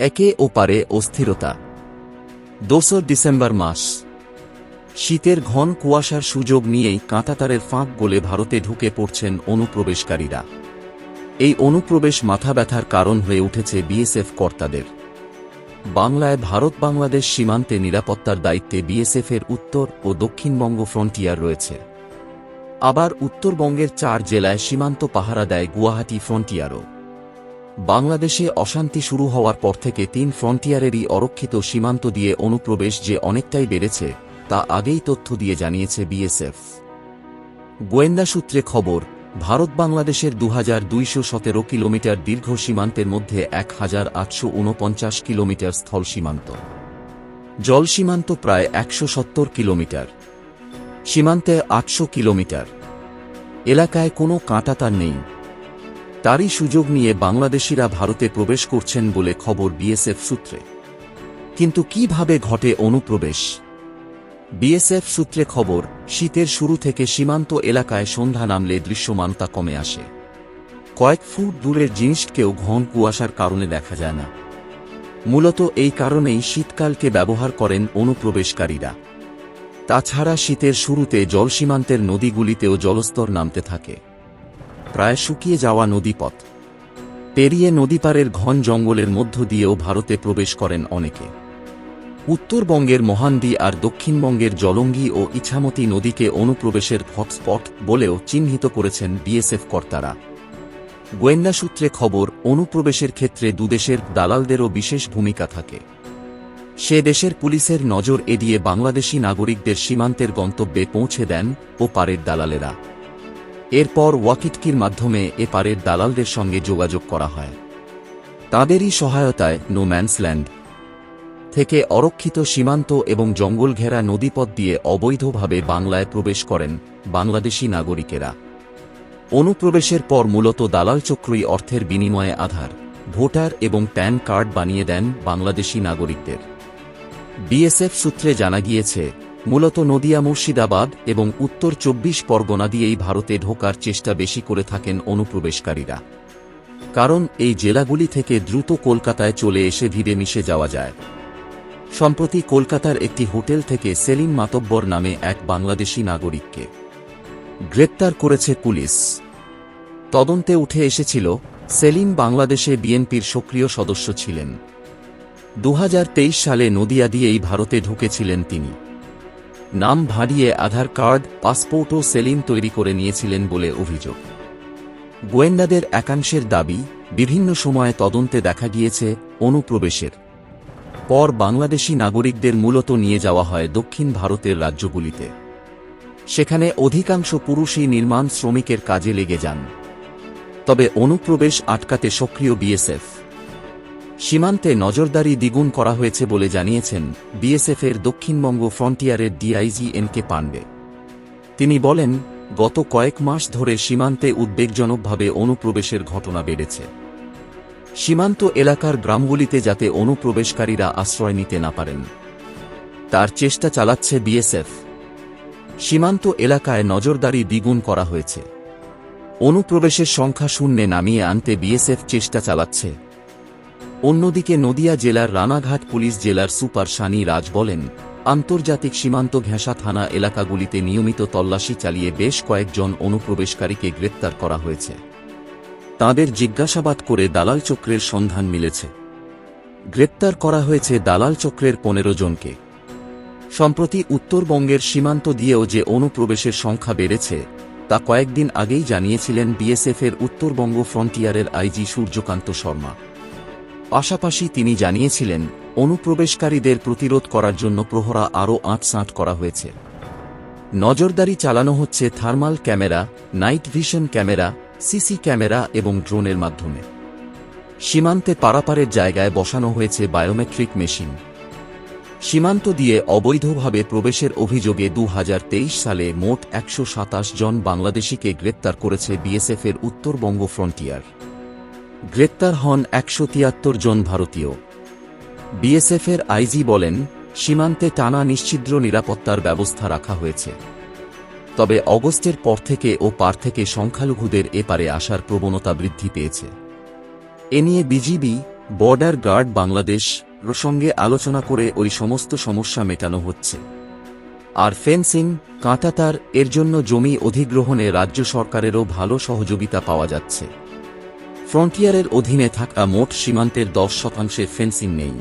একে ও পারে অস্থিরতা। দোসর ডিসেম্বর মাস। শীতের ঘন কুয়াশার সুযোগ নিয়েই কাঁটাতারের ফাঁক গলে ভারতে ঢুকে পড়ছেন অনুপ্রবেশকারীরা। এই অনুপ্রবেশ মাথা ব্যথার কারণ হয়ে উঠেছে বিএসএফ কর্তাদের। বাংলায় ভারত বাংলাদেশ সীমান্তে নিরাপত্তার দায়িত্বে বিএসএফের উত্তর ও দক্ষিণবঙ্গ ফ্রন্টিয়ার রয়েছে। আবার উত্তরবঙ্গের চার জেলায় সীমান্ত পাহারা দেয় গুয়াহাটি ফ্রন্টিয়ারও। বাংলাদেশে অশান্তি শুরু হওয়ার পর থেকে তিন ফ্রন্টিয়ারেরই অরক্ষিত সীমান্ত দিয়ে অনুপ্রবেশ যে অনেকটাই বেড়েছে, তা আগেই তথ্য দিয়ে জানিয়েছে বিএসএফ। গোয়েন্দা সূত্রে খবর, ভারত বাংলাদেশের দু সতেরো কিলোমিটার দীর্ঘ সীমান্তের মধ্যে এক হাজার আটশো উনপঞ্চাশ কিলোমিটার স্থল সীমান্ত। জল সীমান্ত প্রায় একশো সত্তর কিলোমিটার। সীমান্তে আটশো কিলোমিটার। এলাকায় কোনো কাঁটাতার নেই। তারই সুযোগ নিয়ে বাংলাদেশিরা ভারতে প্রবেশ করছেন বলে খবর বিএসএফ সূত্রে। কিন্তু কীভাবে ঘটে অনুপ্রবেশ? বিএসএফ সূত্রে খবর, শীতের শুরু থেকে সীমান্ত এলাকায় সন্ধ্যা নামলে দৃশ্যমানতা কমে আসে। কয়েক ফুট দূরের জিনিসকেও ঘন কুয়াশার কারণে দেখা যায় না। মূলত এই কারণেই শীতকালকে ব্যবহার করেন অনুপ্রবেশকারীরা। তাছাড়া শীতের শুরুতে জলসীমান্তের নদীগুলিতেও জলস্তর নামতে থাকে। প্রায় শুকিয়ে যাওয়া নদীপথ। পেরিয়ে নদীপাড়ের ঘন জঙ্গলের মধ্য দিয়েও ভারতে প্রবেশ করেন অনেকে। উত্তরবঙ্গের মহান্দি আর দক্ষিণবঙ্গের জলঙ্গি ও ইছামতি নদীকে অনুপ্রবেশের হটস্পট বলেও চিহ্নিত করেছেন বিএসএফ কর্তারা। গোয়েন্দা সূত্রে খবর, অনুপ্রবেশের ক্ষেত্রে দুদেশের দালালদেরও বিশেষ ভূমিকা থাকে। সে দেশের পুলিশের নজর এড়িয়ে বাংলাদেশি নাগরিকদের সীমান্তের গন্তব্যে পৌঁছে দেন ও পারের দালালেরা। এরপর ওয়াকিটকির মাধ্যমে এপারের দালালদের সঙ্গে যোগাযোগ করা হয়। তাঁদেরই সহায়তায় নো ম্যান্সল্যান্ড থেকে অরক্ষিত সীমান্ত এবং জঙ্গল ঘেরা নদীপথ দিয়ে অবৈধভাবে বাংলায় প্রবেশ করেন বাংলাদেশি নাগরিকেরা। অনুপ্রবেশের পর মূলত দালাল চক্রই অর্থের বিনিময়ে আধার, ভোটার এবং প্যান কার্ড বানিয়ে দেন বাংলাদেশি নাগরিকদের। বিএসএফ সূত্রে জানা গিয়েছে মূলত নদিয়া মুর্শিদাবাদ এবং উত্তর চব্বিশ পরগনা দিয়েই ভারতে ঢোকার চেষ্টা বেশি করে থাকেন অনুপ্রবেশকারীরা। কারণ এই জেলাগুলি থেকে দ্রুত কলকাতায় চলে এসে ভিড়ে মিশে যাওয়া যায়। সম্প্রতি কলকাতার একটি হোটেল থেকে সেলিম মাতব্বর নামে এক বাংলাদেশি নাগরিককে গ্রেপ্তার করেছে পুলিশ। তদন্তে উঠে এসেছিল, সেলিম বাংলাদেশে বিএনপির সক্রিয় সদস্য ছিলেন। দু হাজার তেইশ সালে নদিয়া দিয়েই ভারতে ঢুকেছিলেন তিনি। নাম ভাড়িয়ে আধার কার্ড পাসপোর্ট ও সেলিম তৈরি করে নিয়েছিলেন বলে অভিযোগ। গোয়েন্দাদের একাংশের দাবি, বিভিন্ন সময়ে তদন্তে দেখা গিয়েছে অনুপ্রবেশের। পর বাংলাদেশি নাগরিকদের মূলত নিয়ে যাওয়া হয় দক্ষিণ ভারতের রাজ্যগুলিতে। সেখানে অধিকাংশ পুরুষই নির্মাণ শ্রমিকের কাজে লেগে যান। তবে অনুপ্রবেশ আটকাতে সক্রিয় বিএসএফ। সীমান্তে নজরদারি দ্বিগুণ করা হয়েছে বলে জানিয়েছেন বিএসএফের দক্ষিণবঙ্গ ফ্রন্টিয়ারের ডিআইজি এন কে পাণ্ডে। তিনি বলেন, গত কয়েক মাস ধরে সীমান্তে উদ্বেগজনকভাবে অনুপ্রবেশের ঘটনা বেড়েছে। সীমান্ত এলাকার গ্রামগুলিতে যাতে অনুপ্রবেশকারীরা আশ্রয় নিতে না পারেন। তার চেষ্টা চালাচ্ছে বিএসএফ। সীমান্ত এলাকায় নজরদারি দ্বিগুণ করা হয়েছে। অনুপ্রবেশের সংখ্যা শূন্যে নামিয়ে আনতে বিএসএফ চেষ্টা চালাচ্ছে। অন্যদিকে নদিয়া জেলার রানাঘাট পুলিশ জেলার সুপার সানি রাজ বলেন, আন্তর্জাতিক সীমান্ত ঘেঁষা থানা এলাকাগুলিতে নিয়মিত তল্লাশি চালিয়ে বেশ কয়েকজন অনুপ্রবেশকারীকে গ্রেপ্তার করা হয়েছে। তাঁদের জিজ্ঞাসাবাদ করে দালাল চক্রের সন্ধান মিলেছে। গ্রেপ্তার করা হয়েছে দালাল চক্রের পনেরো জনকে। সম্প্রতি উত্তরবঙ্গের সীমান্ত দিয়েও যে অনুপ্রবেশের সংখ্যা বেড়েছে, তা কয়েকদিন আগেই জানিয়েছিলেন বিএসএফের উত্তরবঙ্গ ফ্রন্টিয়ারের আইজি সূর্যকান্ত শর্মা। পাশাপাশি তিনি জানিয়েছিলেন, অনুপ্রবেশকারীদের প্রতিরোধ করার জন্য প্রহরা আরও আঁটসাঁট করা হয়েছে। নজরদারি চালানো হচ্ছে thermal camera, night vision camera, CC camera এবং ড্রোনের মাধ্যমে। সীমান্তে পারাপারের জায়গায় বসানো হয়েছে বায়োমেট্রিক মেশিন। সীমান্ত দিয়ে অবৈধভাবে প্রবেশের অভিযোগে দু হাজার তেইশ সালে মোট একশো সাতাশ জন বাংলাদেশিকে গ্রেপ্তার করেছে বিএসএফের উত্তরবঙ্গ ফ্রন্টিয়ার। গ্রেপ্তার হন একশো তিয়াত্তর জন ভারতীয়। বিএসএফের আইজি বলেন, সীমান্তে টানা নিশ্চিদ্র নিরাপত্তার ব্যবস্থা রাখা হয়েছে। তবে অগস্টের পর থেকে ও পার থেকে সংখ্যালঘুদের এপারে আসার প্রবণতা বৃদ্ধি পেয়েছে। এ নিয়ে বিজিবি, বর্ডার গার্ড বাংলাদেশ সঙ্গে আলোচনা করে ওই সমস্ত সমস্যা মেটানো হচ্ছে। আর ফেন্সিং, কাঁটাতার, এর জন্য জমি অধিগ্রহণে রাজ্য সরকারেরও ভালো সহযোগিতা পাওয়া যাচ্ছে। ফ্রন্টিয়ারের অধীনে থাকা মোট সীমান্তের দশ শতাংশে ফেন্সিং নেই।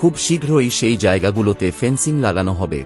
খুব শীঘ্রই সেই জায়গাগুলোতে ফেন্সিং লাগানো হবে।